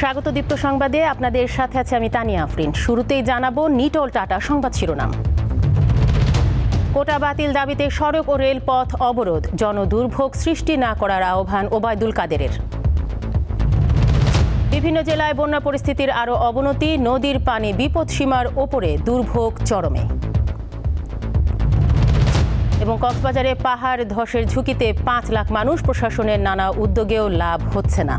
স্বাগত দীপ্ত সংবাদে। আপনাদের সাথে আছে আমি তানিয়া আফরিন। শুরুতেই জানাব নিটল টাটা সংবাদ শিরোনাম। কোটা বাতিল দাবিতে সড়ক ও রেলপথ অবরোধ। জনদুর্ভোগ সৃষ্টি না করার আহ্বান ওবায়দুল কাদেরের। বিভিন্ন জেলায় বন্যা পরিস্থিতির আরও অবনতি, নদীর পানি বিপদসীমার ওপরে দুর্ভোগ চরমে। এবং কক্সবাজারে পাহাড় ধসের ঝুঁকিতে পাঁচ লাখ মানুষ প্রশাসনের নানা উদ্যোগেও লাভ হচ্ছে না।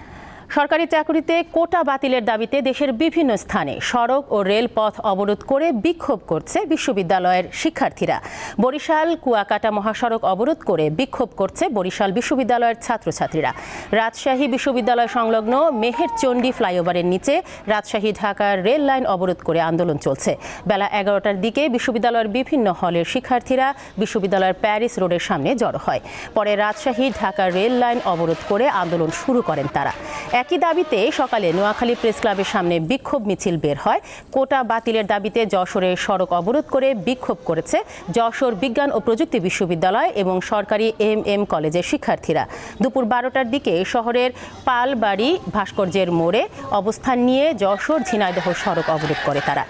সরকারি চাকরিতে কোটা বাতিলের দাবিতে দেশের বিভিন্ন স্থানে সড়ক ও রেলপথ অবরোধ করে বিক্ষোভ করছে বিশ্ববিদ্যালয়ের শিক্ষার্থীরা। বরিশাল কুয়াকাটা মহাসড়ক অবরোধ করে বিক্ষোভ করছে বরিশাল বিশ্ববিদ্যালয়ের ছাত্রছাত্রীরা। রাজশাহী বিশ্ববিদ্যালয় সংলগ্ন মেহেরচণ্ডী ফ্লাইওভারের নিচে রাজশাহী ঢাকার রেল লাইন অবরোধ করে আন্দোলন চলছে। বেলা এগারোটার দিকে বিশ্ববিদ্যালয়ের বিভিন্ন হলের শিক্ষার্থীরা বিশ্ববিদ্যালয়ের প্যারিস রোডের সামনে জড়ো হয়। পরে রাজশাহী ঢাকার রেল লাইন অবরোধ করে আন্দোলন শুরু করেন তারা। একই দাবিতে সকালে নোয়াখালী প্রেস ক্লাবের সামনে বিক্ষোভ মিছিল বের হয়। কোটা বাতিলের দাবিতে যশোরের সড়ক অবরোধ করে বিক্ষোভ করেছে যশোর বিজ্ঞান ও প্রযুক্তি বিশ্ববিদ্যালয় এবং সরকারি এম এম কলেজের শিক্ষার্থীরা। দুপুর বারোটার দিকে শহরের পালবাড়ি ভাস্কর্যের মোড়ে অবস্থান নিয়ে যশোর ঝিনাইদহ সড়ক অবরোধ করে তারা।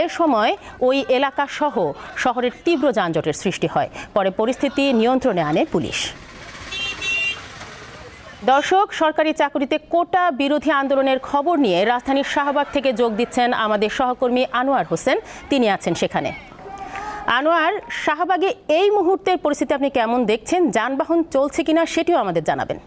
এ সময় ওই এলাকা সহ শহরের তীব্র যানজটের সৃষ্টি হয়। পরে পরিস্থিতি নিয়ন্ত্রণে আনে পুলিশ। দর্শক, সরকারি চাকরিতে কোটা বিরোধী আন্দোলনের খবর নিয়ে রাজধানীর শাহবাগ থেকে যোগ দিচ্ছেন আমাদের সহকর্মী আনোয়ার হোসেন। তিনি আছেন সেখানে। আনোয়ার, শাহবাগে এই মুহূর্তের পরিস্থিতি আপনি কেমন দেখছেন? যানবাহন চলছে কিনা সেটিও আমাদের জানাবেন।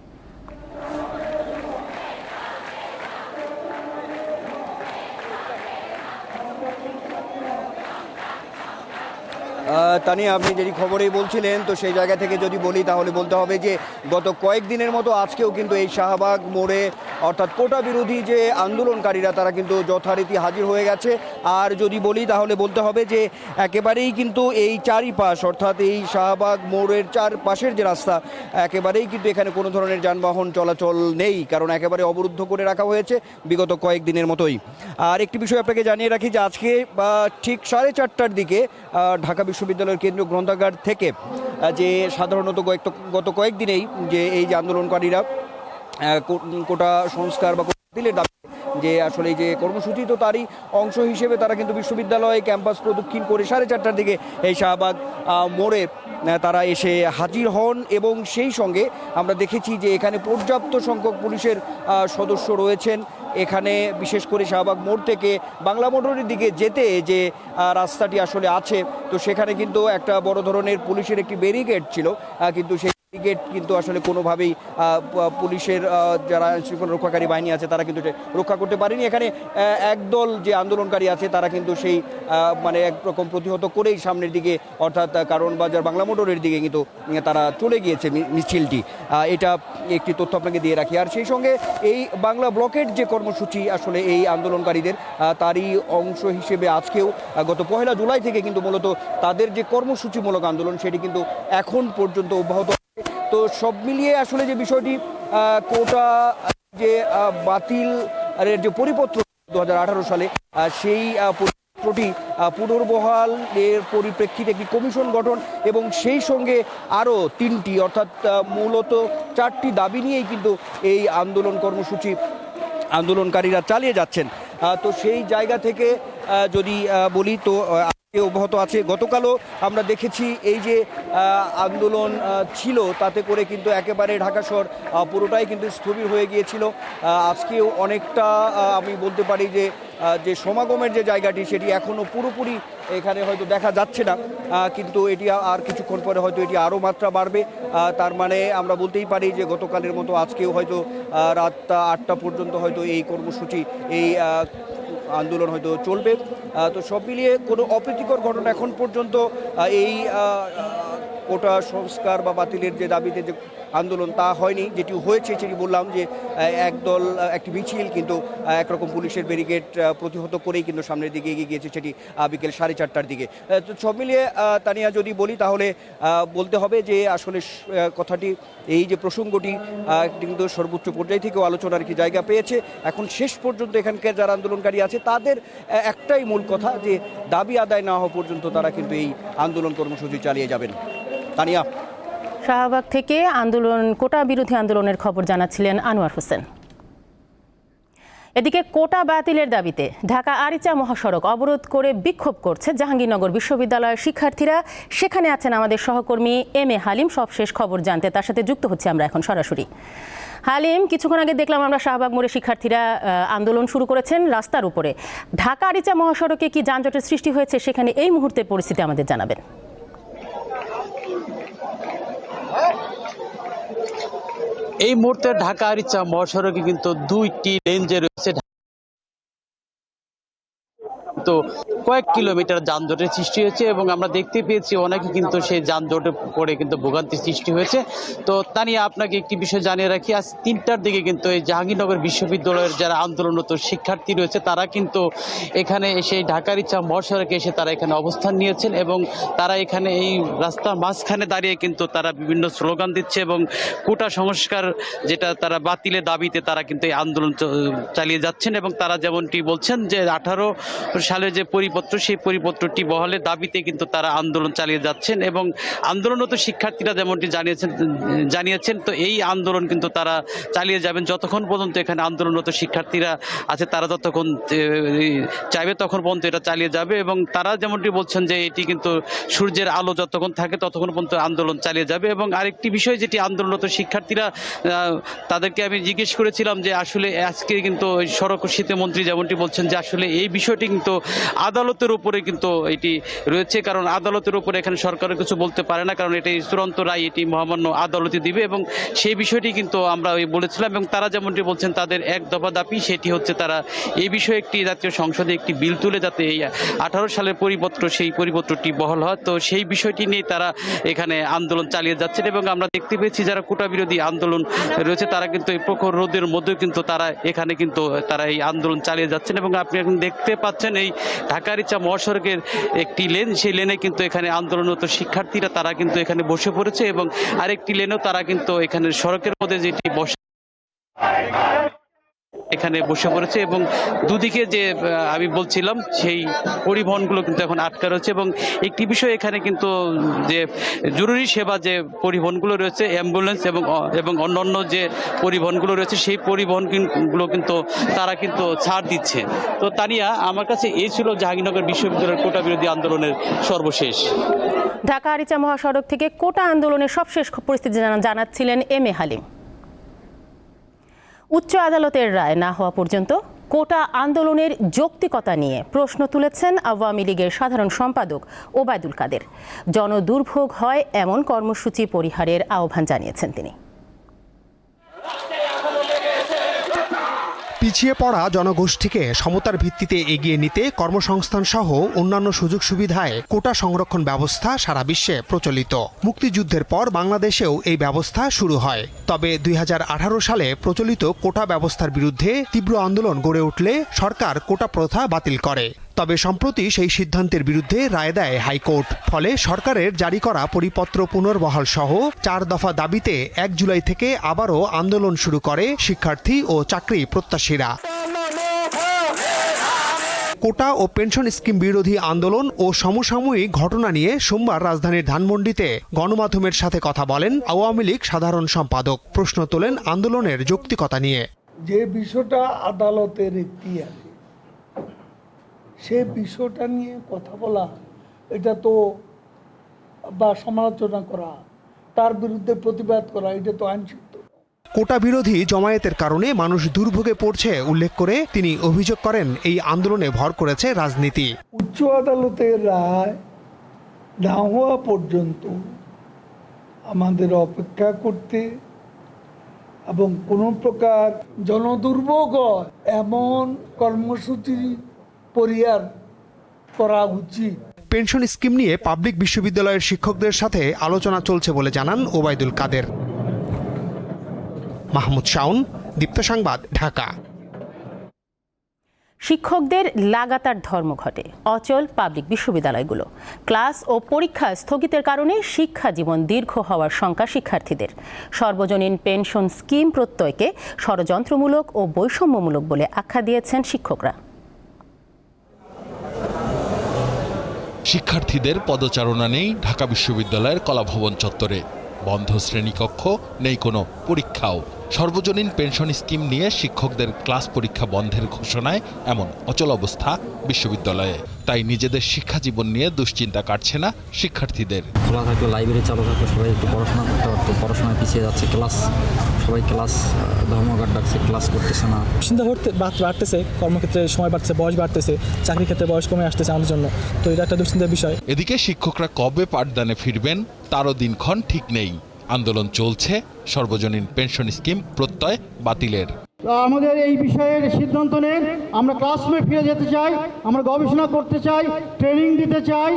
তানিয়া, আপনি যেই খবরেই বলছিলেন, তো সেই জায়গা থেকে যদি বলি, তাহলে বলতে হবে যে গত কয়েকদিনের মতো আজকেও কিন্তু এই শাহবাগ মোড়ে, অর্থাৎ কোটা বিরোধী যে আন্দোলনকারীরা, তারা কিন্তু যথারীতি হাজির হয়ে গেছে। আর যদি বলি, তাহলে বলতে হবে যে একেবারেই কিন্তু এই চারিপাশ, অর্থাৎ এই শাহবাগ মোড়ের চারপাশের যে রাস্তা, একেবারেই কিন্তু এখানে কোনো ধরনের যানবাহন চলাচল নেই, কারণ একেবারে অবরুদ্ধ করে রাখা হয়েছে বিগত কয়েকদিনের মতোই। আর একটি বিষয় আপনাকে জানিয়ে রাখি যে আজকে ঠিক সাড়ে চারটার দিকে ঢাকা বিশ্ববিদ্যালয়ের কেন্দ্রীয় গ্রন্থাগার থেকে যে সাধারণত গত কয়েকদিনেই যে এই যে আন্দোলনকারীরা কোটা সংস্কার বা দাবি, যে আসলে যে কর্মসূচি তো তারই অংশ হিসেবে তারা কিন্তু বিশ্ববিদ্যালয়ে ক্যাম্পাস প্রদক্ষিণ করে সাড়ে চারটার দিকে এই শাহবাগ মোড়ে তারা এসে হাজির হন এবং সেই সঙ্গে আমরা দেখেছি যে এখানে পর্যাপ্ত সংখ্যক পুলিশের সদস্য রয়েছেন। এখানে বিশেষ করে শাহবাগ মোড় থেকে বাংলা মোটরের দিকে যেতে যে রাস্তাটি আসলে আছে, তো সেখানে কিন্তু একটা বড় ধরনের পুলিশের একটি ব্যারিকেড ছিল কিন্তু সেই ব্যারিকেড কিন্তু আসলে কোনোভাবেই পুলিশের যারা শৃঙ্খলা রক্ষাকারী বাহিনী আছে, তারা কিন্তু রক্ষা করতে পারেনি এখানে একদল যে আন্দোলনকারী আছে, তারা কিন্তু সেই মানে একরকম প্রতিহত করেই সামনের দিকে, অর্থাৎ কারণ বাজার বাংলা মোটরের দিকে কিন্তু তারা চলে গিয়েছে মিছিলটি এটা একটি তথ্য আপনাকে দিয়ে রাখি আর সেই সঙ্গে এই বাংলা ব্লকের যে কর্মসূচি, আসলে এই আন্দোলনকারীদের তারই অংশ হিসেবে আজকেও গত পহেলা জুলাই থেকে কিন্তু মূলত তাদের যে কর্মসূচিমূলক আন্দোলন, সেটি কিন্তু এখন পর্যন্ত অব্যাহত। তো সব মিলিয়ে আসলে যে বিষয়টি কোটা, যে বাতিল যে পরিপত্র দু হাজার আঠারো সালে সেই পরিপত্রটি পুনর্বহাল এর পরিপ্রেক্ষিতে একটি কমিশন গঠন এবং সেই সঙ্গে আরও তিনটি, অর্থাৎ মূলত চারটি দাবি নিয়েই কিন্তু এই আন্দোলন কর্মসূচি আন্দোলনকারীরা চালিয়ে যাচ্ছেন। তো সেই জায়গা থেকে যদি বলি, তো অব্যাহত আছে। গতকালও আমরা দেখেছি এই যে আন্দোলন ছিল, তাতে করে কিন্তু একেবারে ঢাকা শহর পুরোটাই কিন্তু স্থবির হয়ে গিয়েছিল। আজকেও অনেকটা আমি বলতে পারি যে যে সমাগমের যে জায়গাটি, সেটি এখনও পুরোপুরি এখানে হয়তো দেখা যাচ্ছে না। কিন্তু এটি আর কিছুক্ষণ পরে হয়তো এটি আরও মাত্রা বাড়বে। তার মানে আমরা বলতেই পারি যে, গতকালের মতো আজকেও হয়তো রাত আটটা পর্যন্ত হয়তো এই কর্মসূচি, এই আন্দোলন হয়তো চলবে। তো সব মিলিয়ে কোনো অপ্রীতিকর ঘটনা এখন পর্যন্ত এই কোটা সংস্কার বা বাতিলের যে দাবিতে যে আন্দোলন তা হয়নি, যেটি হয়েছে সেটি বললাম যে একদল একটি মিছিল কিন্তু একরকম পুলিশের ব্যারিকেড প্রতিহত করেই কিন্তু সামনের দিকে এগিয়ে গিয়েছে সেটি বিকেল সাড়ে চারটার দিকে। তো সব মিলিয়ে তানিয়া যদি বলি তাহলে বলতে হবে যে আসলে কথাটি এই যে প্রসঙ্গটি কিন্তু সর্বোচ্চ পর্যায় থেকেও আলোচনার কি জায়গা পেয়েছে। এখন শেষ পর্যন্ত এখানকার যারা আন্দোলনকারী আছে, তাদের একটাই মূল কথা যে, দাবি আদায় না হওয়া পর্যন্ত তারা কিন্তু এই আন্দোলন কর্মসূচি চালিয়ে যাবেন। তানিয়া। শাহবাগ থেকে আন্দোলন, কোটা বিরোধী আন্দোলনের খবর জানাচ্ছিলেন আনোয়ার হোসেন। এদিকে কোটা বাতিলের দাবিতে ঢাকা আরিচা মহাসড়ক অবরোধ করে বিক্ষোভ করছে জাহাঙ্গীরনগর বিশ্ববিদ্যালয়ের শিক্ষার্থীরা। সেখানে আছেন আমাদের সহকর্মী এম এ হালিম। সবশেষ খবর জানতে তার সাথে যুক্ত হচ্ছে আমরা এখন সরাসরি। হালিম, কিছুক্ষণ আগে দেখলাম আমরা শাহবাগ মোড়ে শিক্ষার্থীরা আন্দোলন শুরু করেছেন রাস্তার উপরে। ঢাকা আরিচা মহাসড়কে কি যানজটের সৃষ্টি হয়েছে সেখানে এই মুহূর্তের পরিস্থিতি আমাদের জানাবেন। এই মুহূর্তে ঢাকা আরিচা মহাসড়কে কিন্তু দুইটি লেন যে রয়েছে তো কয়েক কিলোমিটার যানজটের সৃষ্টি হয়েছে এবং আমরা দেখতে পেয়েছি অনেকে কিন্তু সেই যানজটে পড়ে কিন্তু ভোগান্তির সৃষ্টি হয়েছে। তো তা নিয়ে আপনাকে একটি বিষয় জানিয়ে রাখি, আজ তিনটার দিকে কিন্তু এই জাহাঙ্গীরনগর বিশ্ববিদ্যালয়ের যারা আন্দোলনরত শিক্ষার্থী রয়েছে, তারা কিন্তু এখানে এসে ঢাকার ইচ্ছা মহাসড়কে এসে তারা এখানে অবস্থান নিয়েছেন এবং তারা এখানে এই রাস্তার মাঝখানে দাঁড়িয়ে কিন্তু তারা বিভিন্ন স্লোগান দিচ্ছে এবং কোটা সংস্কার যেটা তারা বাতিলের দাবিতে তারা কিন্তু এই আন্দোলন চালিয়ে যাচ্ছেন এবং তারা যেমনটি বলছেন যে আঠারো সালের যে পরিপত্র, সেই পরিপত্রটি বহালের দাবিতে কিন্তু তারা আন্দোলন চালিয়ে যাচ্ছেন এবং আন্দোলনরত শিক্ষার্থীরা যেমনটি জানিয়েছেন জানিয়েছেন, তো এই আন্দোলন কিন্তু তারা চালিয়ে যাবেন যতক্ষণ পর্যন্ত এখানে আন্দোলনরত শিক্ষার্থীরা আছে, তারা যতক্ষণ চাইবে তখন পর্যন্ত এটা চালিয়ে যাবে এবং তারা যেমনটি বলছেন যে এটি কিন্তু সূর্যের আলো যতক্ষণ থাকে ততক্ষণ পর্যন্ত আন্দোলন চালিয়ে যাবে এবং আরেকটি বিষয় যেটি আন্দোলনরত শিক্ষার্থীরা তাদেরকে আমি জিজ্ঞেস করেছিলাম যে আসলে আজকে কিন্তু সড়ক সেতু মন্ত্রী যেমনটি বলছেন যে আসলে এই বিষয়টি কিন্তু আদালতের উপরে কিন্তু এটি রয়েছে, কারণ আদালতের উপরে এখানে সরকারের কিছু বলতে পারে না, কারণ এটি চূড়ান্ত রায়, এটি মহামান্য আদালতে দিবে এবং সেই বিষয়টি কিন্তু আমরা বলেছিলাম এবং তারা যেমনটি বলছেন, তাদের এক দফা দাবি সেটি হচ্ছে তারা এই বিষয়ে একটি জাতীয় সংসদে একটি বিল তুলে যাতে এই আঠারো সালের পরিপত্র, সেই পরিপত্রটি বহল হয়। তো সেই বিষয়টি নিয়ে তারা এখানে আন্দোলন চালিয়ে যাচ্ছেন এবং আমরা দেখতে পেয়েছি যারা কোটা বিরোধী আন্দোলন রয়েছে, তারা কিন্তু এই প্রখর রোদের মধ্যেও কিন্তু তারা এখানে কিন্তু তারা এই আন্দোলন চালিয়ে যাচ্ছেন এবং আপনি এখন দেখতে পাচ্ছেন এই ঢাকার ইচ্ছা মহাসড়কের একটি লেন, সেই লেনে কিন্তু এখানে আন্দোলনরত শিক্ষার্থীরা, তারা কিন্তু এখানে বসে পড়েছে এবং আরেকটি লেনও তারা কিন্তু এখানে সড়কের মধ্যে যেটি বসে এখানে বসে পড়েছে এবং দুদিকে যে আমি বলছিলাম সেই পরিবহনগুলো কিন্তু এখন আটকা রয়েছে এবং একটি বিষয় এখানে কিন্তু যে জরুরি সেবা যে পরিবহনগুলো রয়েছে, অ্যাম্বুলেন্স এবং এবং অন্যান্য যে পরিবহনগুলো রয়েছে, সেই পরিবহনগুলো কিন্তু তারা কিন্তু ছাড় দিচ্ছে। তো তানিয়া, আমার কাছে এই ছিল জাহাঙ্গীরনগর বিশ্ববিদ্যালয়ের কোটা বিরোধী আন্দোলনের সর্বশেষ। ঢাকা আরিচা মহাসড়ক থেকে কোটা আন্দোলনের সবশেষ পরিস্থিতি জানাচ্ছিলেন এম এ হালিম। উচ্চ আদালতের রায় না হওয়া পর্যন্ত কোটা আন্দোলনের যৌক্তিকতা নিয়ে প্রশ্ন তুলেছেন আওয়ামী লীগের সাধারণ সম্পাদক ওবায়দুল কাদের। জনদুর্ভোগ হয় এমন কর্মসূচি পরিহারের আহ্বান জানিয়েছেন তিনি। পিছিয়ে পড়া জনগোষ্ঠীকে সমতার ভিত্তিতে এগিয়ে নিতে কর্মসংস্থান সহ অন্যান্য সুযোগ সুবিধায় কোটা সংরক্ষণ ব্যবস্থা সারা বিশ্বে প্রচলিত। মুক্তিযুদ্ধের পর বাংলাদেশেও এই ব্যবস্থা শুরু হয়। তবে দুই হাজার আঠারো সালে প্রচলিত কোটা ব্যবস্থার বিরুদ্ধে তীব্র আন্দোলন গড়ে উঠলে সরকার কোটা প্রথা বাতিল করে। তবে সম্প্রতি সেই সিদ্ধান্তের বিরুদ্ধে রায় দেয় হাইকোর্ট। ফলে সরকারের জারি করা পরিপত্র পুনর্বহাল সহ চার দফা দাবিতে এক জুলাই থেকে আবারও আন্দোলন শুরু করে শিক্ষার্থী ও চাকরি প্রত্যাশীরা। কোটা ও পেনশন স্কিম বিরোধী আন্দোলন ও সমসাময়িক ঘটনা নিয়ে সোমবার রাজধানীর ধানমন্ডিতে গণমাধ্যমের সাথে কথা বলেন আওয়ামী লীগ সাধারণ সম্পাদক। প্রশ্ন তোলেন আন্দোলনের যৌক্তিকতা নিয়ে। যে বিষয়টা আদালতের এখতিয়ারে সে বিষয়টা নিয়ে কথা বলা এটা তো বা সমালোচনা করা তার বিরুদ্ধে প্রতিবাদ করা এটা তো আইনসিদ্ধ কোটা বিরোধী জমায়েতের কারণে মানুষ দুর্ভোগে পড়ছে উল্লেখ করে তিনি অভিযোগ করেন এই আন্দোলনে ভর করেছে রাজনীতি। উচ্চ আদালতের রায় না হওয়া পর্যন্ত আমাদের অপেক্ষা করতে এবং কোনো প্রকার জনদুর্ভোগ এমন কর্মসূচি পরিহার করা উচিত। পেনশন স্কিম নিয়ে পাবলিক বিশ্ববিদ্যালয়ের শিক্ষকদের সাথে আলোচনা চলছে বলে জানান ওবায়দুল কাদের। মাহমুদ শাউন দীপ্ত সংবাদ ঢাকা। শিক্ষকদের লাগাতার ধর্মঘটে অচল পাবলিক বিশ্ববিদ্যালয়গুলো। ক্লাস ও পরীক্ষা স্থগিতের কারণে শিক্ষা জীবন দীর্ঘ হওয়ার শঙ্কা শিক্ষার্থীদের। সর্বজনীন পেনশন স্কিম প্রত্যয়কে ষড়যন্ত্রমূলক ও বৈষম্যমূলক বলে আখ্যা দিয়েছেন শিক্ষকরা। শিক্ষার্থীদের পদচারণা নেই ঢাকা বিশ্ববিদ্যালয়ের কলাভবন চত্বরে। বন্ধ শ্রেণীকক্ষ নেই কোনো পরীক্ষাও। সর্বজনীন পেনশন স্কিম নিয়ে শিক্ষকদের ক্লাস পরীক্ষা বন্ধের ঘোষণায় এমন অচল অবস্থা বিশ্ববিদ্যালয়ে। তাই নিজেদের শিক্ষা জীবন নিয়ে দুশ্চিন্তা কাটছে না শিক্ষার্থীদের। খোলা থাকলে লাইব্রেরি চালু থাকলে সবাই একটু পড়াশোনা করতে পারতো পড়াশোনায় পিছিয়ে যাচ্ছে ক্লাস। সবাই ক্লাস ধর্মঘট ডাকছে ক্লাস করতেছে না। চিন্তা করতে বাড়- বাড়তেছে কর্মক্ষেত্রে সময় বাড়তেছে বয়স বাড়তেছে চাকরি ক্ষেত্রে বয়স কমে আসতেছে আমাদের জন্য। তো এটা একটা দুশ্চিন্তার বিষয়। এদিকে শিক্ষকরা কবে পাঠদানে ফিরবেন? তারও দিনক্ষণ ঠিক নেই। আন্দোলন চলছে, সর্বজনীন পেনশন স্কিম প্রত্যয় বাতিলের। আমাদের এই বিষয়ের সিদ্ধান্ত নেন। আমরা ক্লাসরুমে ফিরে যেতে চাই, আমরা গবেষণা করতে চাই, ট্রেনিং দিতে চাই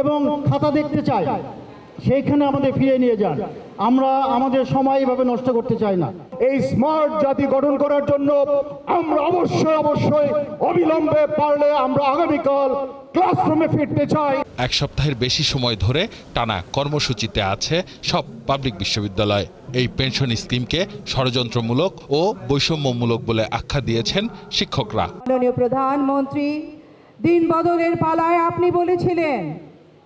এবং খাতা দেখতে চাই। সেইখানে আমাদের ফিরে নিয়ে যান। আমরা আমাদের সময় এভাবে নষ্ট করতে চাই না। এই স্মার্ট জাতি গঠন করার জন্য আমরা অবশ্যই অবশ্যই অবিলম্বে পারলে আমরা আগামীকাল ক্লাসরুমে ফিরতে চাই। এক সপ্তাহের বেশি সময় ধরে টানা কর্মসূচিতে আছে সব পাবলিক বিশ্ববিদ্যালয়। এই পেনশন স্কিমকে ষড়যন্ত্রমূলক ও বৈষম্যমূলক বলে আখ্যা দিয়েছেন শিক্ষকরা। মাননীয় প্রধানমন্ত্রী দিন বদলের পালায় আপনি বলেছিলেন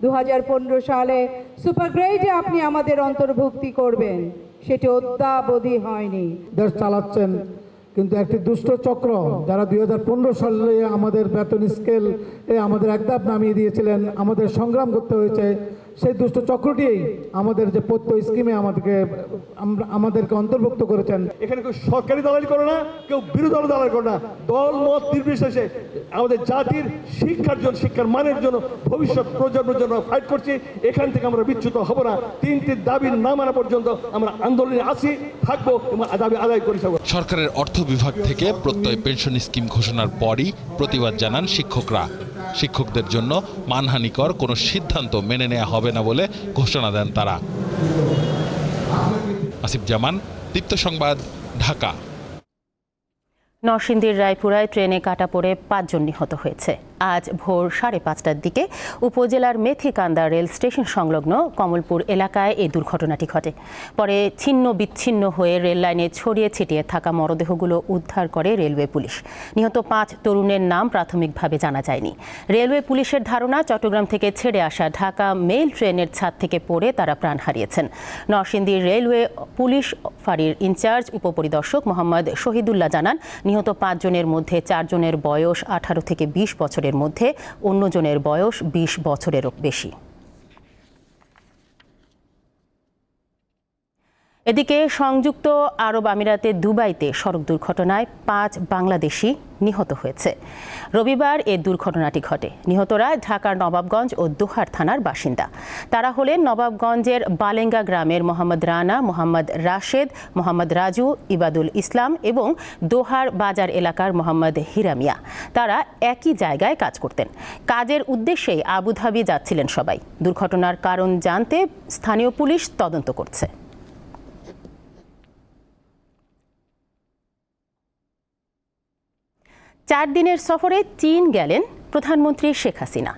দু হাজার পনেরো সালে সুপার গ্রেডে আপনি আমাদের অন্তর্ভুক্তি করবেন। সেটি অদ্যাবধি হয়নি। দেশ চালাচ্ছেন। কিন্তু একটি দুষ্ট চক্র যারা দুই হাজার পনেরো সালে আমাদের বেতন স্কেল এ আমাদের একদাপ নামিয়ে দিয়েছিলেন আমাদের সংগ্রাম করতে হয়েছে সেই দুষ্ট চক্রটি আমাদের যে পত্য স্কিমে আমাদেরকে আমরা আমাদেরকে অন্তর্ভুক্ত করেছেন। এখানে কেউ সরকারি দালালি করে না কেউ বিরোধী দল দালালি করে না। দল মত নির্বিশেষে আমাদের জাতির শিক্ষার জন্য শিক্ষার মানের জন্য ভবিষ্যৎ প্রজন্মের জন্য ফাইট করছি। এখান থেকে আমরা বিচ্যুত হব না। তিনটি দাবি না মানা পর্যন্ত আমরা আন্দোলনে আসি থাকব এবং দাবি আদায় করে সরকারের অর্থ বিভাগ থেকে প্রত্যয় পেনশন স্কিম ঘোষণার পরই প্রতিবাদ জানান শিক্ষকরা। শিক্ষকদের জন্য মানহানিকর কোনো সিদ্ধান্ত মেনে নেওয়া হবে না বলে ঘোষণা দেন তারা। আসিফ জামান, দীপ্ত সংবাদ, ঢাকা। নরসিংদীর রায়পুরায় ট্রেনে কাটা পড়ে পাঁচজন নিহত হয়েছে। আজ ভোর সাড়ে পাঁচটার দিকে উপজেলার মেথিকান্দা রেল স্টেশন সংলগ্ন কমলপুর এলাকায় এই দুর্ঘটনাটি ঘটে। পরে ছিন্ন বিচ্ছিন্ন হয়ে রেল লাইনে ছড়িয়ে ছিটিয়ে থাকা মরদেহগুলো উদ্ধার করে রেলওয়ে পুলিশ। নিহত পাঁচ তরুণের নাম প্রাথমিকভাবে জানা যায়নি। রেলওয়ে পুলিশের ধারণা, চট্টগ্রাম থেকে ছেড়ে আসা ঢাকা মেইল ট্রেনের ছাদ থেকে পড়ে তারা প্রাণ হারিয়েছেন। নরসিংদী রেলওয়ে পুলিশ ফাঁড়ির ইনচার্জ, উপপরিদর্শক মোহাম্মদ শহীদুল্লাহ জানান, নিহত পাঁচজনের মধ্যে চারজনের বয়স আঠারো থেকে বিশ বছরের মধ্যে অন্যজনের বয়স বিশ বছরেরও বেশি। এদিকে সংযুক্ত আরব আমিরাতে দুবাইতে সড়ক দুর্ঘটনায় পাঁচ বাংলাদেশি নিহত হয়েছে। রবিবার এ দুর্ঘটনাটি ঘটে। নিহতরা ঢাকার নবাবগঞ্জ ও দোহার থানার বাসিন্দা। তারা হলেন নবাবগঞ্জের বালেঙ্গা গ্রামের মোহাম্মদ রানা, মোহাম্মদ রাশেদ, মোহাম্মদ রাজু, ইবাদুল ইসলাম এবং দোহার বাজার এলাকার মোহাম্মদ হিরামিয়া। তারা একই জায়গায় কাজ করতেন। কাজের উদ্দেশ্যেই আবুধাবি যাচ্ছিলেন সবাই। দুর্ঘটনার কারণ জানতে স্থানীয় পুলিশ তদন্ত করছে। চার দিনের সফরে চীন গেলেন প্রধানমন্ত্রী শেখ হাসিনা।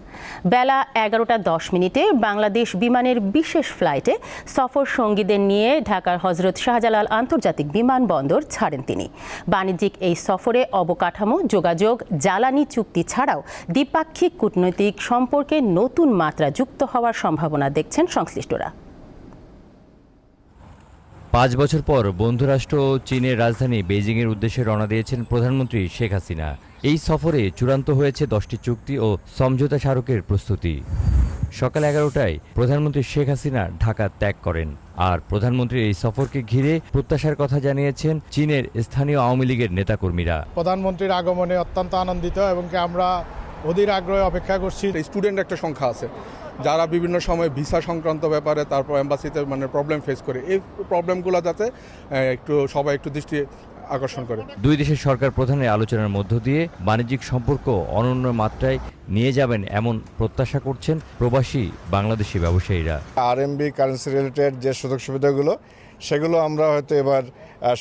বেলা এগারোটা দশ মিনিটে বাংলাদেশ বিমানের বিশেষ ফ্লাইটে সফর সঙ্গীদের নিয়ে ঢাকার হজরত শাহজালাল আন্তর্জাতিক বিমানবন্দর ছাড়েন তিনি। বাণিজ্যিক এই সফরে অবকাঠামো, যোগাযোগ, জ্বালানি চুক্তি ছাড়াও দ্বিপাক্ষিক কূটনৈতিক সম্পর্কে নতুন মাত্রা যুক্ত হওয়ার সম্ভাবনা দেখছেন সংশ্লিষ্টরা। পাঁচ বছর পর বন্ধুরাষ্ট্র ও চীনের রাজধানী বেইজিংয়ের উদ্দেশ্যে রওনা দিয়েছেন প্রধানমন্ত্রী শেখ হাসিনা। এই সফরে চূড়ান্ত হয়েছে দশটি চুক্তি ও সমঝোতা স্মারকের প্রস্তুতি। সকাল এগারোটায় প্রধানমন্ত্রী শেখ হাসিনা ঢাকা ত্যাগ করেন আর প্রধানমন্ত্রীর এই সফরকে ঘিরে প্রত্যাশার কথা জানিয়েছেন চীনের স্থানীয় আওয়ামী লীগের নেতাকর্মীরা। প্রধানমন্ত্রীর আগমনে অত্যন্ত আনন্দিত এবং কি আমরা অধীর আগ্রহে অপেক্ষা করছি। স্টুডেন্ট একটা সংখ্যা আছে। যারা বিভিন্ন সময় ভিসা সংক্রান্ত ব্যাপারে তারপর এম্বাসিতে মানে প্রবলেম ফেস করে এই প্রবলেমগুলো যাতে একটু সবাই একটু দৃষ্টি আকর্ষণ করে। দুই দেশের সরকার প্রধানের আলোচনার মধ্য দিয়ে বাণিজ্যিক সম্পর্ক অনন্য মাত্রায় নিয়ে যাবেন এমন প্রত্যাশা করছেন প্রবাসী বাংলাদেশি ব্যবসায়ীরা। আর আরএমবি কারেন্সি রিলেটেড যে সুযোগ সুবিধাগুলো সেগুলো আমরা হয়তো এবার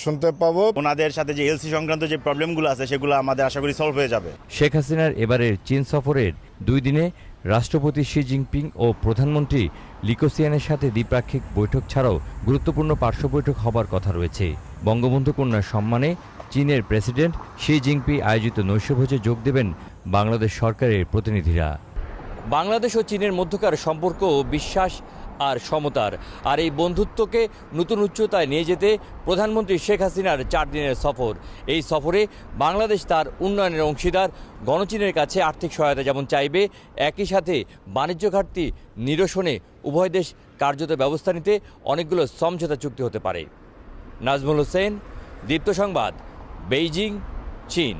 শুনতে পাবো। ওনাদের সাথে যে এলসি সংক্রান্ত যে প্রবলেমগুলো আছে সেগুলো আমাদের আশা করি সলভ হয়ে যাবে। শেখ হাসিনার এবারের চীন সফরের দুই দিনে রাষ্ট্রপতি শি জিনপিং ও প্রধানমন্ত্রী লিকোসিয়ানের সাথে দ্বিপাক্ষিক বৈঠক ছাড়াও গুরুত্বপূর্ণ পার্শ্ব বৈঠক হবার কথা রয়েছে। বঙ্গবন্ধু কন্যার সম্মানে চীনের প্রেসিডেন্ট শি জিনপিং আয়োজিত নৈশভোজে যোগ দেবেন বাংলাদেশ সরকারের প্রতিনিধিরা। বাংলাদেশ ও চীনের মধ্যকার সম্পর্ক বিশ্বাস আর সমতার। আর এই বন্ধুত্বকে নতুন উচ্চতায় নিয়ে যেতে প্রধানমন্ত্রী শেখ হাসিনার চার দিনের সফর। এই সফরে বাংলাদেশ তার উন্নয়নের অংশীদার, গণচীনের কাছে আর্থিক সহায়তা যেমন চাইবে, একই সাথে বাণিজ্য ঘাটতি নিরসনে উভয় দেশ কার্যত ব্যবস্থা নিতে অনেকগুলো সমঝোতা চুক্তি হতে পারে। নাজমুল হোসেন, দীপ্ত সংবাদ, বেইজিং, চীন।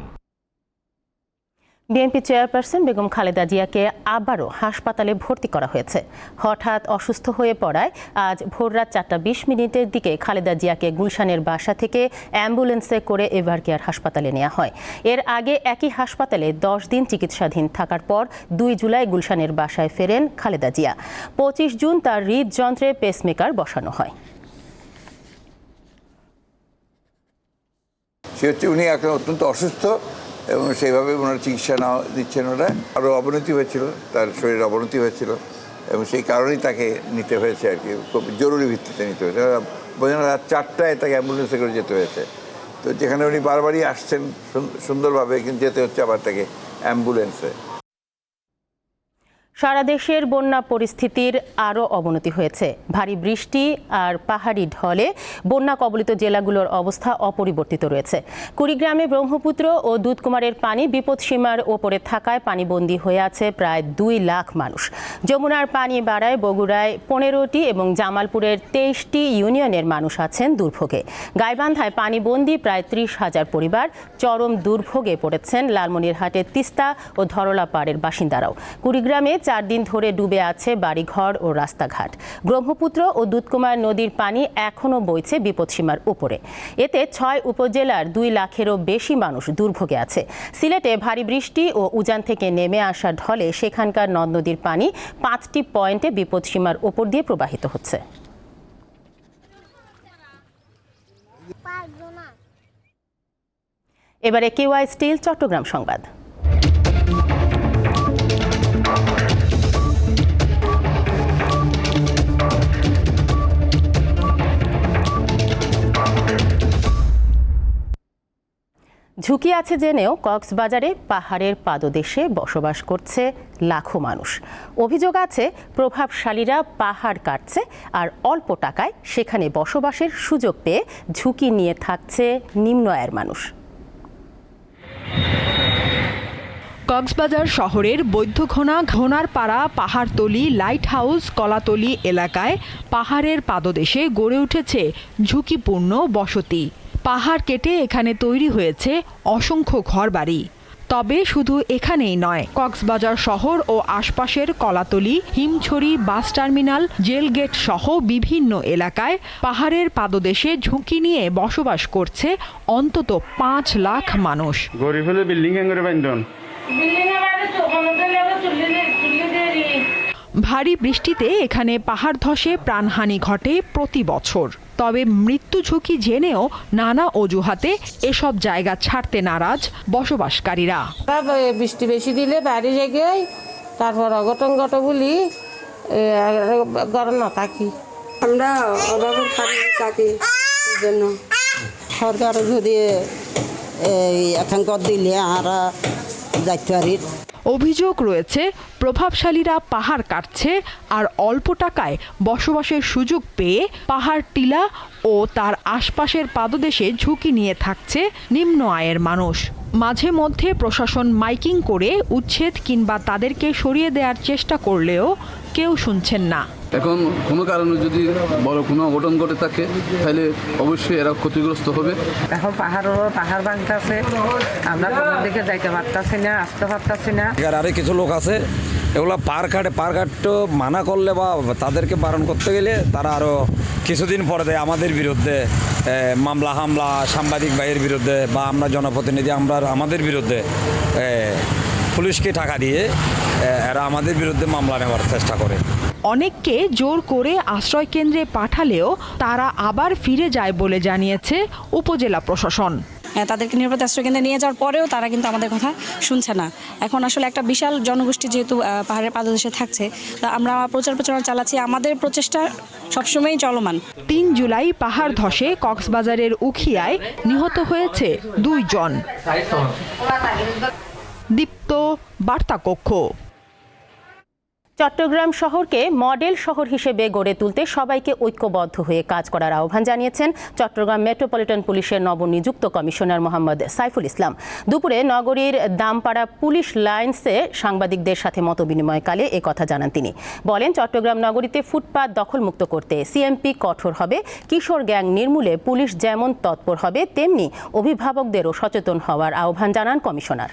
বিএনপি চেয়ারপারসন বেগম খালেদা জিয়াকে আবারও হাসপাতালে ভর্তি করা হয়েছে। হঠাৎ অসুস্থ হয়ে পড়ায় আজ ভোররাত চারটা বিশ মিনিটের দিকে খালেদা জিয়াকে গুলশানের বাসা থেকে অ্যাম্বুলেন্সে করে এভার কেয়ার হাসপাতালে নেওয়া হয়। এর আগে একই হাসপাতালে দশ দিন চিকিৎসাধীন থাকার পর দুই জুলাই গুলশানের বাসায় ফেরেন খালেদা জিয়া। পঁচিশ জুন তার হৃদযন্ত্রে পেসমেকার বসানো হয়। সে হচ্ছে উনি এখন অত্যন্ত অসুস্থ। এবং সেইভাবে ওনার চিকিৎসা নেওয়া দিচ্ছেন ওরা। আরও অবনতি হয়েছিল, তার শরীরের অবনতি হয়েছিল এবং সেই কারণেই তাকে নিতে হয়েছে আর কি, খুব জরুরি ভিত্তিতে নিতে হয়েছে। বোঝেন রাত চারটায় তাকে অ্যাম্বুলেন্সে করে যেতে হয়েছে। তো যেখানে উনি বারবারই আসছেন সুন- সুন্দরভাবে, কিন্তু যেতে হচ্ছে আবার তাকে অ্যাম্বুলেন্সে। সারা দেশের বন্যা পরিস্থিতির আরও অবনতি হয়েছে। ভারী বৃষ্টি আর পাহাড়ি ঢলে বন্যা কবলিত জেলাগুলোর অবস্থা অপরিবর্তিত রয়েছে। কুড়িগ্রামে ব্রহ্মপুত্র ও দুধকুমারের পানি বিপদসীমার ওপরে থাকায় পানিবন্দী হয়ে আছে প্রায় দুই লাখ মানুষ। যমুনার পানি বাড়ায় বগুড়ায় পনেরোটি এবং জামালপুরের তেইশটি ইউনিয়নের মানুষ আছেন দুর্ভোগে। গাইবান্ধায় পানিবন্দী প্রায় ত্রিশ হাজার পরিবার চরম দুর্ভোগে পড়েছেন লালমনিরহাটের তিস্তা ও ধরলাপাড়ের বাসিন্দারাও। কুড়িগ্রামে চার দিন ধরে ডুবে আছে বাড়িঘর ও রাস্তাঘাট। ব্রহ্মপুত্র ও দুধকুমার নদীর পানি এখনও বইছে বিপদসীমার উপরে। এতে ছয় উপজেলার দুই লাখেরও বেশি মানুষ দুর্ভোগে আছে। সিলেটে ভারী বৃষ্টি ও উজান থেকে নেমে আসা ঢলে সেখানকার নদ নদীর পানি পাঁচটি পয়েন্টে বিপদসীমার ওপর দিয়ে প্রবাহিত হচ্ছে। এবারে কেওয়াই স্টিল, চট্টগ্রাম সংবাদ। ঝুঁকি আছে জেনেও কক্সবাজারে পাহাড়ের পাদদেশে বসবাস করছে লাখো মানুষ। অভিযোগ আছে, প্রভাবশালীরা পাহাড় কাটছে আর অল্প টাকায় সেখানে বসবাসের সুযোগ পেয়ে ঝুঁকি নিয়ে থাকছে নিম্ন আয়ের মানুষ। কক্সবাজার শহরের বৈদ্যঘোনা, ঘোনারপাড়া, পাহাড়তলি লাইট হাউস কলাতলি এলাকায় পাহাড়ের পাদদেশে গড়ে উঠেছে ঝুঁকিপূর্ণ বসতি। পাহাড় কেটে এখানে তৈরি হয়েছে অসংখ্য ঘরবাড়ি। তবে শুধু এখানেই নয় কক্সবাজার শহর ও আশপাশের Kalatoli Himchari bus terminal jail gate সহ বিভিন্ন এলাকায় পাহাড়ের পাদদেশে ঝুঁকি নিয়ে বসবাস করছে অন্তত পাঁচ লাখ মানুষ। গরিব হলে বিল্ডিং ভারী বৃষ্টিতে এখানে পাহাড় ধসে প্রাণহানি ঘটে প্রতি বছর। তবে মৃত্যু ঝুঁকি জেনেও নানা অজুহাতে এসব জায়গা ছাড়তে নারাজ বসবাসকারীরা। বৃষ্টি বেশি দিলে বাড়ি জেগে তারপর অঘটন ঘট বলি গরম না থাকি। আমরা অভাবের কারণে থাকি জন্য সরকার যদি এই এখানকার দিলে আমরা যাইতে পারি। অভিযোগ রয়েছে, প্রভাবশালীরা পাহাড় কাটছে আর অল্প টাকায় বসবাসের সুযোগ পেয়ে পাহাড় টিলা ও তার আশপাশের পাদদেশে ঝুঁকি নিয়ে থাকছে নিম্ন আয়ের মানুষ। মাঝে মধ্যে প্রশাসন মাইকিং করে উচ্ছেদ কিংবা তাদেরকে সরিয়ে দেওয়ার চেষ্টা করলেও কেউ শুনছেন না। এখন কোনো কারণে যদি বড় কোনো অঘটন ঘটে থাকে তাহলে অবশ্যই এরা ক্ষতিগ্রস্ত হবে। এখন পাহাড় পাহাড় ভাঙতেছে আমরা কোন দিকে যাইতে পারতাছি না আসতে পারতাছি না। আরও কিছু লোক আছে। এগুলো পার কাটে পার কাটতে মানা করলে বা তাদেরকে বারণ করতে গেলে তারা আরও কিছুদিন পরে দেয় আমাদের বিরুদ্ধে মামলা হামলা সাংবাদিক ভাইয়ের বিরুদ্ধে বা আমরা জনপ্রতিনিধি আমরা আমাদের বিরুদ্ধে পুলিশকে টাকা দিয়ে এরা আমাদের বিরুদ্ধে মামলা নেওয়ার চেষ্টা করে। অনেককে জোর করে আশ্রয় কেন্দ্রে পাঠালেও তারা আবার ফিরে যায় বলে জানিয়েছে উপজেলা প্রশাসন। হ্যাঁ, তাদেরকে নিরাপদ আশ্রয়কেন্দ্রে নিয়ে যাওয়ার পরেও তারা কিন্তু আমাদের কথা শুনছে না। এখন আসলে একটা বিশাল জনগোষ্ঠী যেহেতু পাহাড়ের পাদদেশে থাকছে তা আমরা প্রচার প্রচারণা চালাচ্ছি আমাদের প্রচেষ্টা সবসময়ই চলমান। তিন জুলাই পাহাড় ধসে কক্সবাজারের উখিয়ায় নিহত হয়েছে দুইজন। দীপ্ত বার্তা কক্ষ চট্টগ্রাম শহরকে মডেল শহর হিসেবে গড়ে তুলতে সবাইকে ঐক্যবদ্ধ হয়ে কাজ করার আহ্বান জানিয়েছেন চট্টগ্রাম মেট্রোপলিটন পুলিশের নবনিযুক্ত কমিশনার মোহাম্মদ সাইফুল ইসলাম। দুপুরে নগরীর দামপাড়া পুলিশ লাইন্সে সাংবাদিকদের সাথে মতবিনিময়কালে এ কথা জানান তিনি। বলেন, চট্টগ্রাম নগরীতে ফুটপাত দখলমুক্ত করতে সিএমপি কঠোর হবে, কিশোর গ্যাং নির্মূলে পুলিশ যেমন তৎপর হবে, তেমনি অভিভাবকদেরও সচেতন হওয়ার আহ্বান জানান কমিশনার।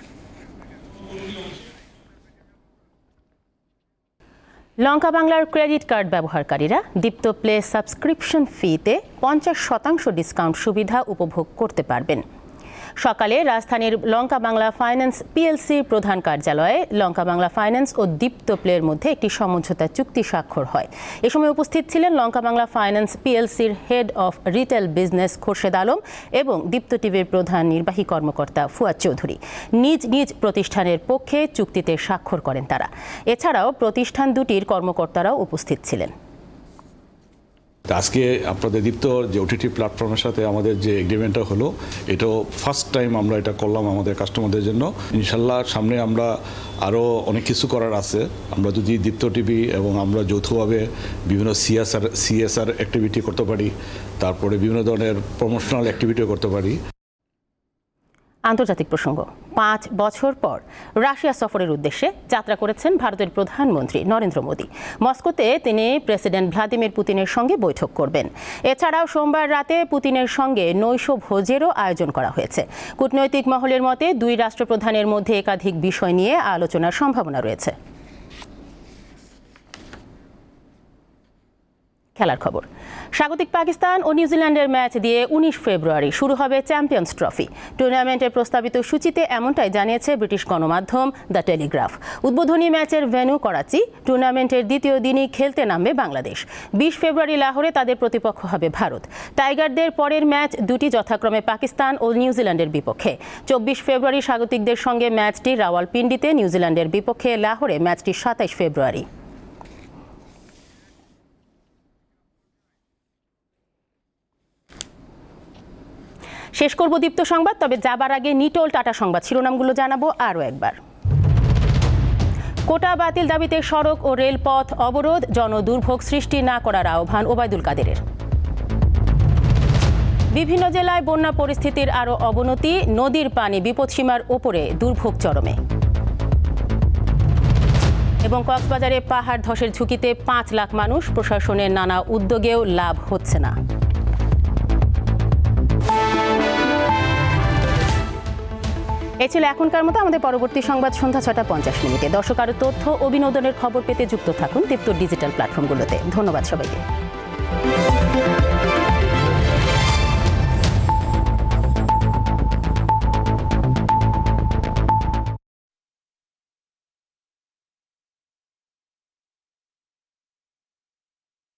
লঙ্কা বাংলার ক্রেডিট কার্ড ব্যবহারকারীরা দীপ্ত প্লে সাবস্ক্রিপশন ফিতে পঞ্চাশ শতাংশ ডিসকাউন্ট সুবিধা উপভোগ করতে পারবেন। সকালে রাজধানীর লঙ্কা বাংলা ফাইন্যান্স পিএলসির প্রধান কার্যালয়ে লঙ্কা বাংলা ফাইন্যান্স ও দীপ্ত প্লের মধ্যে একটি সমঝোতা চুক্তি স্বাক্ষর হয়। এ সময় উপস্থিত ছিলেন Lanka Bangla finance পিএলসির head of retail business Khorshed Alam এবং দীপ্ত টিভির প্রধান নির্বাহী কর্মকর্তা ফুয়াদ চৌধুরী। নিজ নিজ প্রতিষ্ঠানের পক্ষে চুক্তিতে স্বাক্ষর করেন তারা। এছাড়াও প্রতিষ্ঠান দুটির কর্মকর্তারাও উপস্থিত ছিলেন। আজকে আপনাদের দীপ্ত যে ওটিটি প্ল্যাটফর্মের সাথে আমাদের যে এগ্রিমেন্টটা হলো, এটাও ফার্স্ট টাইম আমরা এটা করলাম আমাদের কাস্টমারদের জন্য। ইনশাল্লাহ সামনে আমরা আরও অনেক কিছু করার আছে। আমরা যদি দীপ্ত টিভি এবং আমরা যৌথভাবে বিভিন্ন সিএসআর সিএসআর অ্যাক্টিভিটি করতে পারি, তারপরে বিভিন্ন ধরনের প্রমোশনাল অ্যাক্টিভিটিও করতে পারি। আন্তর্জাতিক প্রসঙ্গ। পাঁচ বছর পর রাশিয়া সফরের উদ্দেশ্যে যাত্রা করেছেন ভারতের প্রধানমন্ত্রী নরেন্দ্র মোদী। মস্কোতে তিনি প্রেসিডেন্ট ভ্লাদিমির পুতিনের সঙ্গে বৈঠক করবেন। এছাড়াও সোমবার রাতে পুতিনের সঙ্গে নৈশ ভোজেরও আয়োজন করা হয়েছে। কূটনৈতিক মহলের মতে দুই রাষ্ট্রপ্রধানের মধ্যে একাধিক বিষয় নিয়ে আলোচনার সম্ভাবনা রয়েছে। খেলার খবর। স্বাগতিক পাকিস্তান ও নিউজিল্যান্ডের ম্যাচ দিয়ে উনিশ ফেব্রুয়ারি শুরু হবে চ্যাম্পিয়ন্স ট্রফি। টুর্নামেন্টের প্রস্তাবিত সূচিতে এমনটাই জানিয়েছে ব্রিটিশ গণমাধ্যম দ্য টেলিগ্রাফ। উদ্বোধনী ম্যাচের ভেন্যু করাচি টুর্নামেন্টের দ্বিতীয় দিনই খেলতে নামবে বাংলাদেশ। বিশ ফেব্রুয়ারি লাহোরে তাদের প্রতিপক্ষ হবে ভারত। টাইগারদের পরের ম্যাচ দুটি যথাক্রমে পাকিস্তান ও নিউজিল্যান্ডের বিপক্ষে। চব্বিশ ফেব্রুয়ারি স্বাগতিকদের সঙ্গে ম্যাচটি রাওয়ালপিন্ডিতে, নিউজিল্যান্ডের বিপক্ষে লাহোরে, ম্যাচটি সাতাইশ ফেব্রুয়ারি। শেষ করব দীপ্ত সংবাদ, তবে যাবার আগে নিটোল টাটা সংবাদ শিরোনামগুলো জানাব আরও একবার। কোটা বাতিল দাবিতে সড়ক ও রেলপথ অবরোধ, জনদুর্ভোগ সৃষ্টি না করার আহ্বান ওবায়দুল কাদেরের। বিভিন্ন জেলায় বন্যা পরিস্থিতির আরও অবনতি, নদীর পানি বিপদসীমার ওপরে দুর্ভোগ চরমে। এবং কক্সবাজারে পাহাড় ধসের ঝুঁকিতে পাঁচ লাখ মানুষ, প্রশাসনের নানা উদ্যোগেও লাভ হচ্ছে না। এ ছিল এখনকার মতো, আমাদের পরবর্তী সংবাদ সন্ধ্যা ছটা পঞ্চাশ মিনিটে। দর্শক আরও তথ্য ও বিনোদনের খবর পেতে যুক্ত থাকুন দীপ্ত ডিজিটাল প্ল্যাটফর্মগুলোতে। ধন্যবাদ সবাইকে।